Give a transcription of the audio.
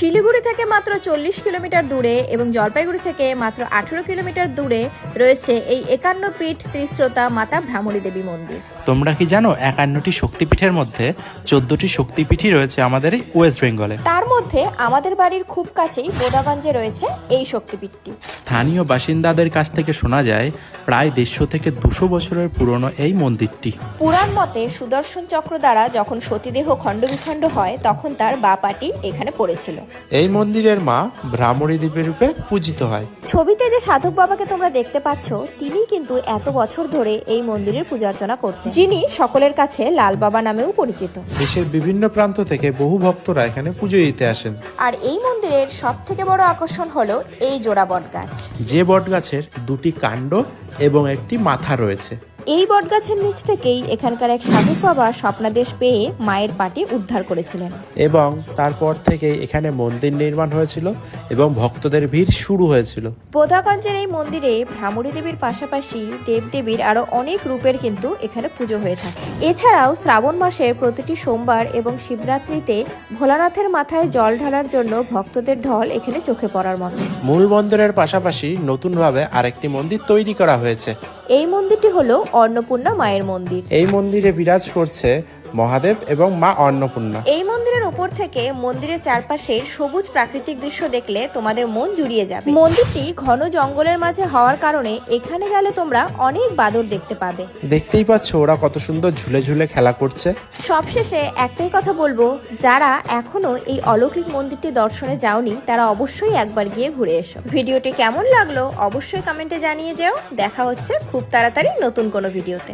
শিলিগুড়ি থেকে মাত্র চল্লিশ কিলোমিটার দূরে এবং জলপাইগুড়ি থেকে মাত্র আঠেরো কিলোমিটার দূরে রয়েছে এই একান্ন পীঠ ত্রিশ্রোতা মাতা ভ্রামরী দেবী মন্দির। তোমরা কি জানো একান্নটি শক্তিপীঠের মধ্যে চোদ্দটি শক্তিপীঠই রয়েছে আমাদের এই ওয়েস্ট বেঙ্গলে? তার মধ্যে আমাদের বাড়ির খুব কাছেই বোদাগঞ্জে রয়েছে এই শক্তিপীঠটি। স্থানীয় বাসিন্দাদের কাছ থেকে শোনা যায় প্রায় দেড়শো থেকে দুশো বছরের পুরনো এই মন্দিরটি। পুরাণ মতে সুদর্শন চক্র দ্বারা যখন সতীদেহ খণ্ডবিখণ্ড হয় তখন তার বা পাটি এখানে পড়েছিল। এই মন্দিরের মা ভ্রামরী দেবী রূপে পূজিত হয়। ছবিতে যে সাধক বাবাকে তোমরা দেখতে পাচ্ছ তিনি কিন্তু এত বছর ধরে এই মন্দিরের পূজা অর্চনা করতেন। যিনি সকলের কাছে লাল বাবা নামেও পরিচিত। দেশের বিভিন্ন প্রান্ত থেকে বহু ভক্তরা এখানে পুজো দিতে আসেন। আর এই মন্দিরের সব থেকে বড় আকর্ষণ হলো এই জোড়া বট গাছ যে বটগাছের দুটি কাণ্ড এবং একটি মাথা রয়েছে। এই বটগাছের নিচ থেকেই এখানকার এক সাধক বাবা স্বপ্নাদেশ পেয়ে মায়ের পাটি উদ্ধার করেছিলেন। এবং তারপর থেকেই এখানে মন্দির নির্মাণ হয়েছিল এবং ভক্তদের ভিড় শুরু হয়েছিল। বোধাগঞ্জের এই মন্দিরে ভ্রামরী দেবীর পাশাপাশি দেবদেবীর আরও অনেক রূপের কিন্তু এখানে পুজো হয়ে থাকে। এছাড়াও শ্রাবণ মাসের প্রতিটি সোমবার এবং শিবরাত্রিতে ভোলানাথের মাথায় জল ঢালার জন্য ভক্তদের ঢল এখানে চোখে পড়ার মতো। মূল মন্দিরের পাশাপাশি নতুনভাবে আরেকটি মন্দির তৈরি করা হয়েছে। এই মন্দিরটি হলো অন্নপূর্ণা মায়ের মন্দির। এই মন্দিরে বিরাজ করছে মহাদেব এবং মা অন্নপূর্ণা। এই ওপর থেকে মন্দিরের চারপাশের সবুজ প্রাকৃতিক দৃশ্য দেখলে তোমাদের মন জুড়িয়ে যাবে। মন্দিরটি ঘন জঙ্গলের মাঝে হওয়ার কারণে এখানে গেলে তোমরা অনেক বাদর দেখতে পাবে। দেখতেই পাচ্ছ ওরা কত সুন্দর ঝুলে ঝুলে খেলা করছে। সবশেষে একটাই কথা বলব যারা এখনও এই অলৌকিক মন্দিরটি দর্শনে যাওনি তারা অবশ্যই একবার গিয়ে ঘুরে এসো। ভিডিওটি কেমন লাগল অবশ্যই কমেন্টে জানিয়ে যেও। দেখা হচ্ছে খুব তাড়াতাড়ি নতুন কোনো ভিডিওতে।